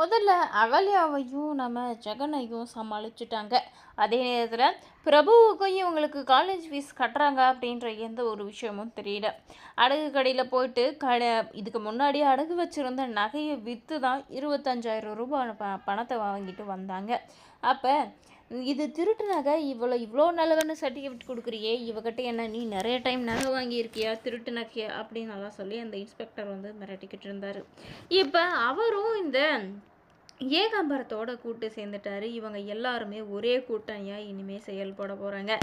முதல்ல அகல்யாவையும் நம்ம ஜெகனையும் சமாளிச்சுட்டாங்க. அதே நேரத்தில் பிரபுவுக்கும் இவங்களுக்கு காலேஜ் ஃபீஸ் கட்டுறாங்க அப்படின்ற எந்த ஒரு விஷயமும் தெரியல. அடகு கடையில் போயிட்டு கடை இதுக்கு முன்னாடி அடகு வச்சுருந்த நகையை விற்று தான் இருபத்தஞ்சாயிரம் ரூபாய் ப பணத்தை வாங்கிட்டு வந்தாங்க. அப்போ இது திருட்டு நகை இவ்வளோ இவ்வளோ நல்லவன்னு சர்டிஃபிகேட் கொடுக்குறியே இவகிட்ட என்ன நீ நிறைய டைம் நகை வாங்கியிருக்கியா திருட்டு நகையா அப்படின்னு நல்லா சொல்லி அந்த இன்ஸ்பெக்டர் வந்து மிரட்டிக்கிட்டு இருந்தார். இப்போ அவரும் இந்த ஏகாம்பரத்தோட கூட்டு சேர்ந்துட்டாரு. இவங்க எல்லாருமே ஒரே கூட்டணியாக இனிமேல் செயல்பட போகிறாங்க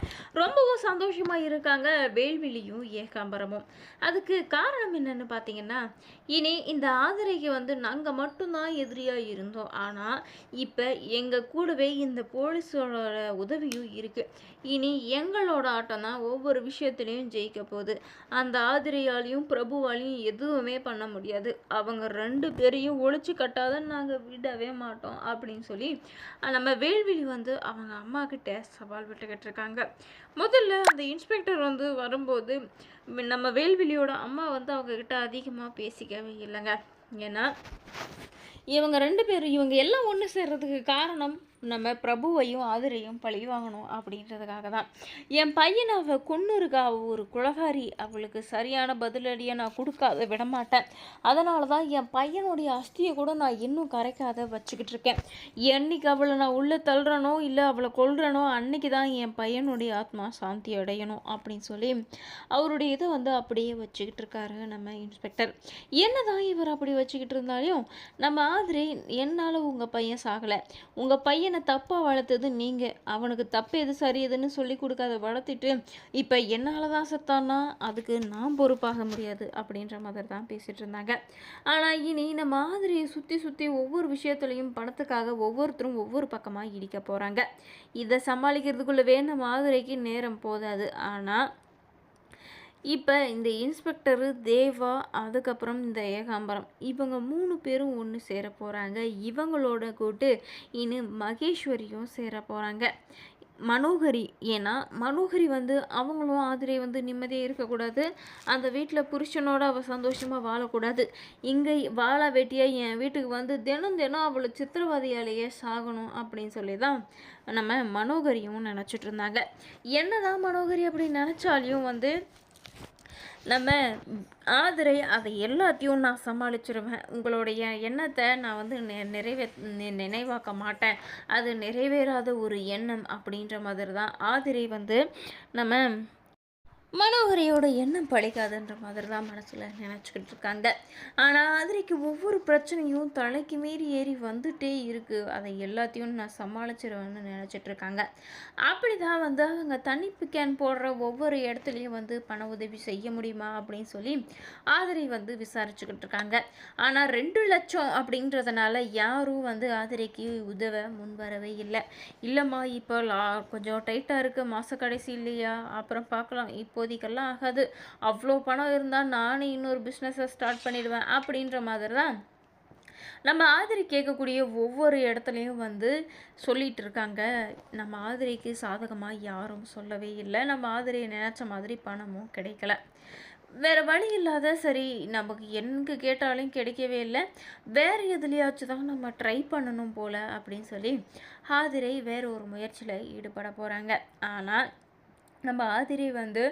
ரொம்பவும் சந்தோஷமாக இருக்காங்க வேள்விலியும் ஏகாம்பரமும். அதுக்கு காரணம் என்னன்னு பார்த்தீங்கன்னா இனி இந்த ஆதிரைக்கு வந்து நாங்கள் மட்டும்தான் எதிரியாக இருந்தோம். ஆனால் இப்போ எங்கள் கூடவே இந்த போலீஸோட உதவியும் இருக்குது இனி எங்களோட ஆட்டம் தான் ஒவ்வொரு விஷயத்துலையும் ஜெயிக்க போகுது. அந்த ஆதிரையாலையும் பிரபுவாலையும் எதுவுமே பண்ண முடியாது. அவங்க ரெண்டு பேரையும் ஒழிச்சு கட்டாத நாங்கள் விடவே மாட்டோம் அப்படின்னு சொல்லி நம்ம வேல்விழி வந்து அவங்க அம்மா கிட்ட சவால் விட்டுக்கிட்டு இருக்காங்க முதல்ல அந்த இன்ஸ்பெக்டர் வந்து வரும்போது நம்ம வேல்விழியோட அம்மா வந்து அவங்க கிட்ட அதிகமாக பேசிக்கவே இல்லைங்க. ஏன்னா இவங்க ரெண்டு பேரும் இவங்க எல்லாம் ஒன்று சேர்றதுக்கு காரணம் நம்ம பிரபுவையும் ஆதிரையும் பழி வாங்கணும் அப்படின்றதுக்காக தான் என் பையனை அவள் கொன்று அவள் ஒரு குழகாரி அவளுக்கு சரியான பதிலடியை நான் கொடுக்காத விட மாட்டேன் அதனால தான் என் பையனுடைய அஸ்தியை கூட நான் இன்னும் கரைக்காத வச்சுக்கிட்டு இருக்கேன். என்னைக்கு அவளை நான் உள்ளே தள்ளுறனோ இல்லை அவளை கொல்றனோ அன்னைக்கு தான் என் பையனுடைய ஆத்மா சாந்தி அடையணும் அப்படின்னு சொல்லி அவருடைய இதை வந்து அப்படியே வச்சுக்கிட்டு இருக்காரு நம்ம இன்ஸ்பெக்டர் என்னதான் இவர் அப்படி வச்சுக்கிட்டு இருந்தாலும் நம்ம மாதிரி என்னால் உங்கள் பையன் சாகலை. உங்கள் பையனை தப்பாக வளர்த்தது நீங்கள் அவனுக்கு தப்பு எது சரி எதுன்னு சொல்லி கொடுக்காத வளர்த்திட்டு இப்போ என்னால் தான் செத்தான்னா அதுக்கு நான் பொறுப்பாக முடியாது அப்படின்ற மாதிரி தான் பேசிகிட்டு இருந்தாங்க. ஆனால் இனி இந்த மாதிரியை சுற்றி சுற்றி ஒவ்வொரு விஷயத்துலையும் பணத்துக்காக ஒவ்வொருத்தரும் ஒவ்வொரு பக்கமாக இடிக்க போகிறாங்க இதை சமாளிக்கிறதுக்குள்ளவே நம்ம மாதிரிக்கு நேரம் போதாது. ஆனால் இப்போ இந்த இன்ஸ்பெக்டரு தேவா அதுக்கப்புறம் இந்த ஏகாம்பரம் இவங்க மூணு பேரும் ஒன்று சேர போகிறாங்க இவங்களோட கூட்டு இனி மகேஸ்வரியும் சேர போகிறாங்க மனோகரி ஏன்னா மனோகரி வந்து அவங்களும் ஆதிரை வந்து நிம்மதியாக இருக்கக்கூடாது. அந்த வீட்டில் புருஷனோட அவள் சந்தோஷமாக வாழக்கூடாது. இங்கே வாழ வெட்டியாக என் வீட்டுக்கு வந்து தினம் தினம் அவளை சித்திரவதையாலேயே சாகணும் அப்படின்னு சொல்லி தான் நம்ம மனோகரியும் நினச்சிட்டு இருந்தாங்க. என்னதான் மனோகரி அப்படி நினச்சாலையும் வந்து நம்ம ஆதிரை அதை எல்லாத்தையும் நான் சமாளிச்சிருவேன். உங்களுடைய எண்ணத்தை நான் வந்து நிறைவே நி- நினைவாக்க மாட்டேன். அது நிறைவேறாத ஒரு எண்ணம் அப்படின்ற மாதிரி தான் ஆதிரை வந்து நம்ம மனோகரியோட எண்ணம் பழிக்காதுன்ற மாதிரி தான் மனசில் நினச்சிக்கிட்டு இருக்காங்க. ஆனால் ஆதிரைக்கு ஒவ்வொரு பிரச்சனையும் தலைக்கு மீறி ஏறி வந்துட்டே இருக்குது அதை எல்லாத்தையும் நான் சமாளிச்சிருவேன்னு நினச்சிட்டு இருக்காங்க. அப்படி தான் வந்து அவங்க தண்ணிப்பு கேன் போடுற ஒவ்வொரு இடத்துலையும் வந்து பண உதவி செய்ய முடியுமா அப்படின்னு சொல்லி ஆதிரை வந்து விசாரிச்சுக்கிட்டு இருக்காங்க. ஆனால் ரெண்டு லட்சம் அப்படின்றதுனால யாரும் வந்து ஆதிரைக்கு உதவ முன்வரவே இல்லை. இல்லைம்மா இப்போ லா கொஞ்சம் டைட்டாக இருக்குது மாத கடைசி இல்லையா? அப்புறம் பார்க்கலாம். இப்போதைக்கெல்லாம் ஆகாது. அவ்வளோ பணம் இருந்தால் நானே இன்னொரு பிஸ்னஸை ஸ்டார்ட் பண்ணிடுவேன் அப்படின்ற மாதிரி தான் நம்ம ஆதிரி கேட்கக்கூடிய ஒவ்வொரு இடத்துலையும் வந்து சொல்லிகிட்டு இருக்காங்க. நம்ம ஆதிரிக்கு சாதகமாக யாரும் சொல்லவே இல்லை. நம்ம ஆதிரியை நினச்ச மாதிரி பணமும் கிடைக்கல. வேறு வழி இல்லாத சரி நமக்கு எங்கே கேட்டாலும் கிடைக்கவே இல்லை. வேறு எதுலையாச்சும் தான் நம்ம ட்ரை பண்ணணும் போல் அப்படின்னு சொல்லி ஆதிரை வேறு ஒரு முயற்சியில் ஈடுபட போகிறாங்க ஆனால் நம்ம ஆதிரி வந்து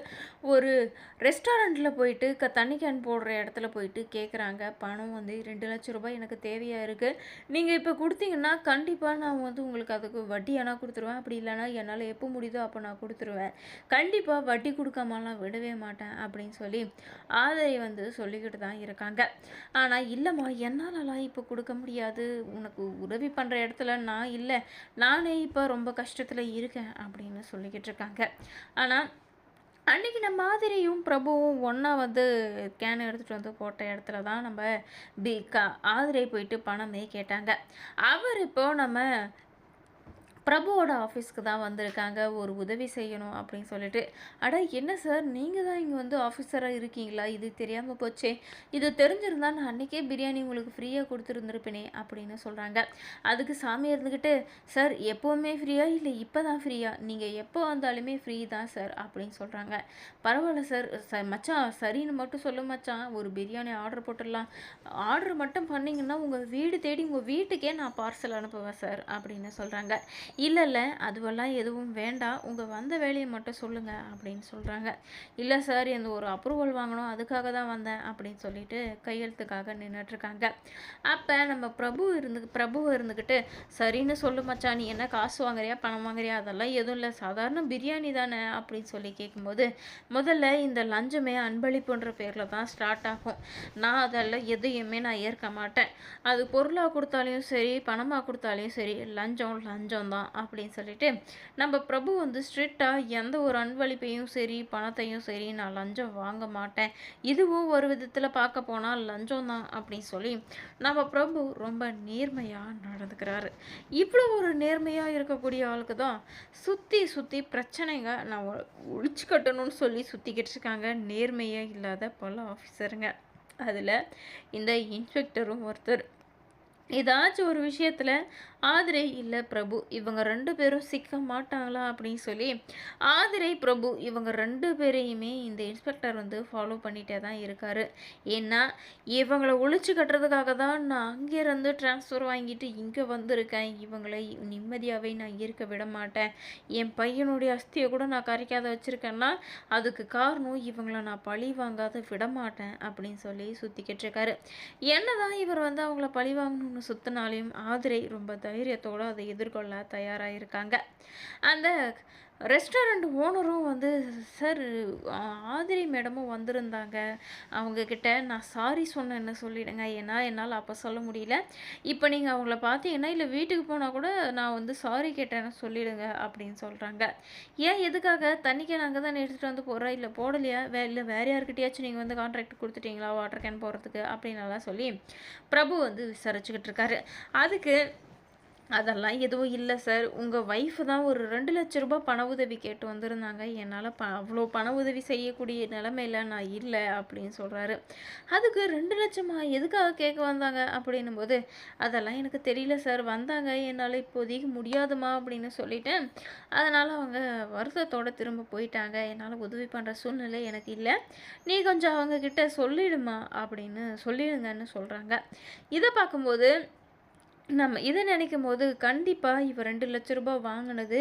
ஒரு ரெஸ்டாரண்ட்டில் போயிட்டு க தண்ணி கேன் போடுற இடத்துல போயிட்டு கேட்குறாங்க பணம் வந்து ரெண்டு லட்சம் ரூபாய் எனக்கு தேவையாக இருக்குது நீங்கள் இப்போ கொடுத்தீங்கன்னா கண்டிப்பாக நான் வந்து உங்களுக்கு அதுக்கு வட்டி ஆனால் கொடுத்துருவேன். அப்படி இல்லைன்னா என்னால் எப்போ முடியுதோ அப்போ நான் கொடுத்துருவேன். கண்டிப்பாக வட்டி கொடுக்காமலாம் விடவே மாட்டேன் அப்படின்னு சொல்லி ஆதிரி வந்து சொல்லிக்கிட்டு தான் இருக்காங்க. ஆனால் இல்லைம்மா என்னாலலாம் இப்போ கொடுக்க முடியாது. உனக்கு உதவி பண்ணுற இடத்துல நான் இல்லை. நானே இப்போ ரொம்ப கஷ்டத்தில் இருக்கேன் அப்படின்னு சொல்லிக்கிட்டு இருக்காங்க. ஆனால் அன்றைக்கி நம்ம மாதிரியும் பிரபுவும் ஒன்றா வந்து கேன் எடுத்துகிட்டு வந்து போட்ட இடத்துல தான் நம்ம பி க ஆதிரை போயிட்டு பணமே கேட்டாங்க. அவர் இப்போது நம்ம பிரபுவோட ஆஃபீஸ்க்கு தான் வந்திருக்காங்க ஒரு உதவி செய்யணும் அப்படின்னு சொல்லிட்டு. அட என்ன சார்? நீங்கள் தான் இங்கே வந்து ஆஃபீஸராக இருக்கீங்களா? இது தெரியாமல் போச்சே. இது தெரிஞ்சிருந்தா நான் அன்றைக்கே பிரியாணி உங்களுக்கு ஃப்ரீயாக கொடுத்துருந்துருப்பேனே அப்படின்னு சொல்கிறாங்க அதுக்கு சாமி இருந்துக்கிட்டு சார் எப்போவுமே ஃப்ரீயா? இல்லை இப்போ தான் ஃப்ரீயா? நீங்கள் எப்போ வந்தாலுமே ஃப்ரீ தான் சார் அப்படின்னு சொல்கிறாங்க பரவாயில்ல சார். ச மச்சான் சரின்னு மட்டும் சொல்ல மச்சான். ஒரு பிரியாணி ஆர்டர் போட்டுடலாம். ஆர்டர் மட்டும் பண்ணிங்கன்னா உங்கள் வீடு தேடி உங்கள் வீட்டுக்கே நான் பார்சல் அனுப்புவேன் சார் அப்படின்னு சொல்கிறாங்க இல்லை இல்லை அதுவெல்லாம் எதுவும் வேண்டாம். உங்கள் வந்த வேலையை மட்டும் சொல்லுங்கள் அப்படின்னு சொல்கிறாங்க இல்லை சார் இந்த ஒரு அப்ரூவல் வாங்கணும். அதுக்காக தான் வந்தேன் அப்படின்னு சொல்லிட்டு கையெழுத்துக்காக நின்றுட்டுருக்காங்க அப்போ நம்ம பிரபு இருந்து பிரபு இருந்துக்கிட்டு சரின்னு சொல்லு மச்சான். நீ என்ன காசு வாங்குறியா பணம் வாங்குறியா? அதெல்லாம் எதுவும் இல்லை. சாதாரண பிரியாணி தானே அப்படின்னு சொல்லி கேட்கும்போது முதல்ல இந்த லஞ்சமே அன்பளிப்புன்ற பேரில் தான் ஸ்டார்ட் ஆகும். நான் அதெல்லாம் எதையுமே நான் ஏற்க மாட்டேன். அது பொருளாக கொடுத்தாலையும் சரி பணமாக கொடுத்தாலையும் சரி லஞ்சம் லஞ்சம் தான். அப்படின்னு சொல்லிட்டு நம்ம பிரபு வந்து ஸ்ட்ரிக்டாக எந்த ஒரு அன்பளிப்பையும் சரி பணத்தையும் சரி நான் லஞ்சம் வாங்க மாட்டேன். இதுவும் ஒரு விதத்தில் பார்க்க போனால் லஞ்சம் தான் அப்படின்னு சொல்லி நம்ம பிரபு ரொம்ப நேர்மையாக நடந்துக்கிறாரு. இவ்வளோ ஒரு நேர்மையாக இருக்கக்கூடிய ஆளுக்கு தான் சுற்றி சுற்றி பிரச்சனைங்க நான் ஒழிச்சு கட்டணும்னு சொல்லி சுற்றிக்கிட்டு இருக்காங்க. நேர்மையே இல்லாத பல ஆஃபீஸருங்க அதில் இந்த இன்ஸ்பெக்டரும் ஒருத்தர். ஏதாச்சும் ஒரு விஷயத்தில் ஆதிரை இல்லை பிரபு இவங்க ரெண்டு பேரும் சிக்க மாட்டாங்களா அப்படின்னு சொல்லி ஆதிரை பிரபு இவங்க ரெண்டு பேரையுமே இந்த இன்ஸ்பெக்டர் வந்து ஃபாலோ பண்ணிகிட்டே தான் இருக்காரு. ஏன்னா இவங்களை ஒழிச்சு கட்டுறதுக்காக தான் நான் அங்கேருந்து ட்ரான்ஸ்ஃபர் வாங்கிட்டு இங்கே வந்திருக்கேன். இவங்களை நிம்மதியாகவே நான் இருக்க விட மாட்டேன். என் பையனுடைய அஸ்தியை கூட நான் கரைக்காத வச்சுருக்கேன்னா அதுக்கு காரணம் இவங்கள நான் பழி வாங்காத விட மாட்டேன் அப்படின்னு சொல்லி சுற்றிக்கிட்டு இருக்காரு. என்னதான் இவர் வந்து அவங்கள பழி வாங்கணும்னு சுத்தினாலையும் ஆதிரை ரொம்ப தைரியத்தோடு அதை எதிர்கொள்ள தயாராக இருக்காங்க அந்த ரெஸ்டாரண்ட் ஓனரும் வந்து சார் ஆதிரி மேடமும் வந்திருந்தாங்க. அவங்கக்கிட்ட நான் சாரி சொன்னேன்னு சொல்லிவிடுங்க ஏன்னா என்னால் அப்போ சொல்ல முடியல. இப்போ நீங்கள் அவங்கள பார்த்தீங்கன்னா இல்லை வீட்டுக்கு போனால் கூட நான் வந்து சாரி கேட்டேன்னு சொல்லிடுங்க அப்படின்னு சொல்கிறாங்க ஏன் எதுக்காக? தண்ணிக்கு நாங்கள் தான் எடுத்துகிட்டு வந்து போகிறோம் இல்லை போடலையா? வே இல்லை வேறு யாருக்கிட்டையாச்சும் நீங்கள் வந்து கான்ட்ராக்ட் கொடுத்துட்டீங்களா? வாட்டர் கேன் போகிறதுக்கு அப்படின்னலாம் சொல்லி பிரபு வந்து விசாரிச்சுக்கிட்டு இருக்காரு. அதுக்கு அதெல்லாம் எதுவும் இல்லை சார் உங்கள் ஒய்ஃபு தான் ஒரு ரெண்டு லட்ச ரூபாய் பண உதவி கேட்டு வந்திருந்தாங்க. என்னால் ப அவ்வளோ பண உதவி செய்யக்கூடிய நிலமையில நான் இல்லை அப்படின்னு சொல்கிறாரு அதுக்கு ரெண்டு லட்சமா எதுக்காக கேட்க வந்தாங்க அப்படின்னும் போது அதெல்லாம் எனக்கு தெரியல சார் வந்தாங்க. என்னால் இப்போதைக்கு முடியாதுமா அப்படின்னு சொல்லிட்டேன் அதனால் அவங்க வருத்தத்தோடு திரும்ப போயிட்டாங்க. என்னால் உதவி பண்ணுற சூழ்நிலை எனக்கு இல்லை. நீ கொஞ்சம் அவங்கக்கிட்ட சொல்லிடுமா அப்படின்னு சொல்லிடுங்கன்னு சொல்கிறாங்க இதை பார்க்கும்போது நம்ம இதை நினைக்கும் போது கண்டிப்பாக இவ ரெண்டு லட்ச ரூபாய் வாங்கினது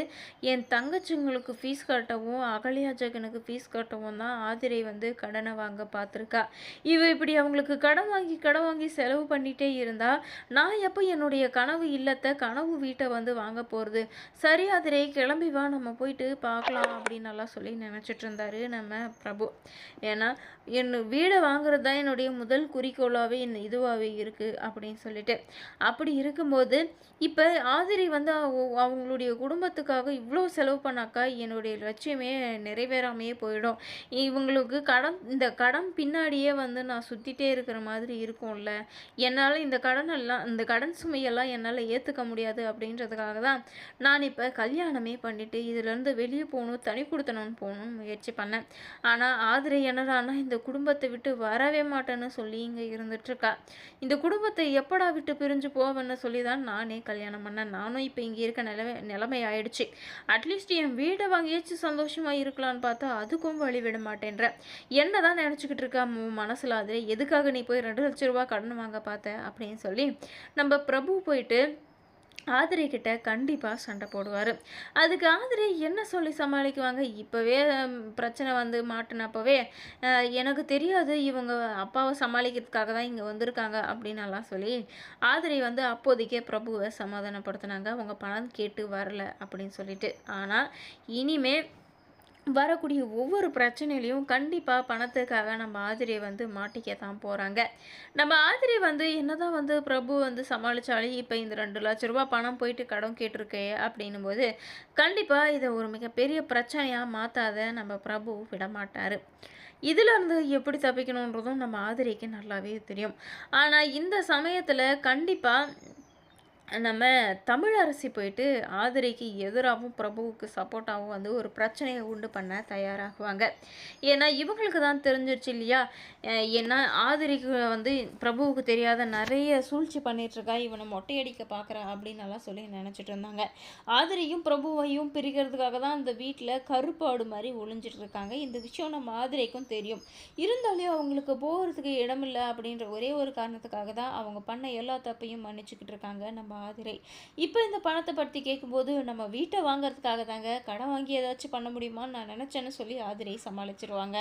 என் தங்கச்சிங்களுக்கு ஃபீஸ் கட்டவும் அகலியா ஜெகனுக்கு ஃபீஸ் கட்டவும் தான் ஆதிரை வந்து கடனை வாங்க பார்த்துருக்கா. இவ இப்படி அவங்களுக்கு கடன் வாங்கி கடன் வாங்கி செலவு பண்ணிகிட்டே இருந்தால் நான் எப்போ என்னுடைய கனவு இல்லத்தை கனவு வீட்டை வந்து வாங்க போகிறது சரி ஆதிரை கிளம்பி வா நம்ம போயிட்டு பார்க்கலாம் அப்படின்னு நல்லா சொல்லி நினச்சிட்டு இருந்தாரு நம்ம பிரபு. ஏன்னா என் வீடை வாங்குறது தான் என்னுடைய முதல் குறிக்கோளாகவே என் இதுவாகவே இருக்குது அப்படின்னு சொல்லிட்டு. அப்படி இருக்கும்போது இப்போ ஆதிரி வந்து அவங்களுடைய குடும்பத்துக்காக இவ்வளோ செலவு பண்ணாக்கா என்னுடைய லட்சியமே நிறைவேறாமையே போயிடும். இவங்களுக்கு கடன் இந்த கடன் பின்னாடியே வந்து நான் சுற்றிட்டே இருக்கிற மாதிரி இருக்கும்ல. என்னால் இந்த கடன் எல்லாம் இந்த கடன் சுமையெல்லாம் என்னால் ஏற்றுக்க முடியாது அப்படின்றதுக்காக தான் நான் இப்போ கல்யாணமே பண்ணிவிட்டு இதுலேருந்து வெளியே போகணும் தனி கொடுத்தணும்னு போகணும்னு முயற்சி பண்ணேன். ஆனால் ஆதிரி என்னடானா இந்த குடும்பத்தை விட்டு வரவே மாட்டேன்னு சொல்லி இங்கே இருந்துட்டுருக்கா இந்த குடும்பத்தை எப்படா விட்டு பிரிஞ்சு போவேன்னு சொல்லி தான் நானே கல்யாணம் பண்ணேன். நானும் இப்போ இங்கே இருக்க நிலைமை நிலைமை ஆயிடுச்சு அட்லீஸ்ட் என் வீடை வாங்கியாச்சு சந்தோஷமாக இருக்கலாம்னு பார்த்தா அதுக்கும் வழி விட மாட்டேன்ற. என்ன தான் நினச்சிக்கிட்டு இருக்கா மனசில்? அது எதுக்காக நீ போய் ரெண்டு லட்ச ரூபா கடன் வாங்க பார்த்த? அப்படின்னு சொல்லி நம்ம பிரபு போயிட்டு ஆதிரை கிட்ட கண்டிப்பாக சண்டை போடுவார். அதுக்கு ஆதிரை என்ன சொல்லி சமாளிக்குவாங்க? இப்போவே பிரச்சனை வந்து மாட்டினப்பவே எனக்கு தெரியாது இவங்க அப்பாவை சமாளிக்கிறதுக்காக தான் இங்கே வந்திருக்காங்க அப்படின்னு எல்லாம் சொல்லி ஆதிரை வந்து அப்போதைக்கே பிரபுவை சமாதானப்படுத்தினாங்க. அவங்க பணம் கேட்டு வரல அப்படின்னு சொல்லிட்டு. ஆனால் இனிமே வரக்கூடிய ஒவ்வொரு பிரச்சனையிலையும் கண்டிப்பாக பணத்துக்காக நம்ம ஆதிரியை வந்து மாட்டிக்க தான் போகிறாங்க நம்ம ஆதிரி வந்து என்னதான் வந்து பிரபு வந்து சமாளித்தாலும் இப்போ இந்த ரெண்டு லட்ச ரூபா பணம் போயிட்டு கடன் கேட்டிருக்கே அப்படின்னும் போது கண்டிப்பாக இதை ஒரு மிகப்பெரிய பிரச்சனையாக மாற்றாத நம்ம பிரபு விட மாட்டார் இதிலிருந்து எப்படி தப்பிக்கணுன்றதும் நம்ம ஆதிரிக்கு நல்லாவே தெரியும். ஆனால் இந்த சமயத்தில் கண்டிப்பாக நம்ம தமிழ் அரசு போயிட்டு ஆதிரைக்கு எதிராகவும் பிரபுவுக்கு சப்போர்ட்டாகவும் வந்து ஒரு பிரச்சனையை உண்டு பண்ண தயாராகுவாங்க. ஏன்னா இவங்களுக்கு தான் தெரிஞ்சிருச்சு இல்லையா? ஏன்னா ஆதிரைக்கு வந்து பிரபுவுக்கு தெரியாத நிறைய சூழ்ச்சி பண்ணிகிட்ருக்கா இவனை மொட்டையடிக்க பார்க்குறா அப்படின்னு எல்லாம் சொல்லி நினச்சிட்டு இருந்தாங்க. ஆதிரையும் பிரபுவையும் பிரிக்கிறதுக்காக தான் இந்த வீட்டில் கருப்பாடு மாதிரி ஒளிஞ்சிட்டு இருக்காங்க. இந்த விஷயம் நம்ம ஆதிரைக்கும் தெரியும். இருந்தாலும் அவங்களுக்கு போகிறதுக்கு இடமில்லை அப்படின்ற ஒரே ஒரு காரணத்துக்காக தான் அவங்க பண்ண எல்லா தப்பையும் மன்னிச்சுக்கிட்டு இருக்காங்க நம்ம மாதிரி. இப்போ இந்த பணத்தை பற்றி கேட்கும்போது நம்ம வீட்டை வாங்குறதுக்காக தாங்க கடன் வாங்கி ஏதாச்சும் பண்ண முடியுமான்னு நான் நினச்சேன்னு சொல்லி ஆதிரை சமாளிச்சிருவாங்க.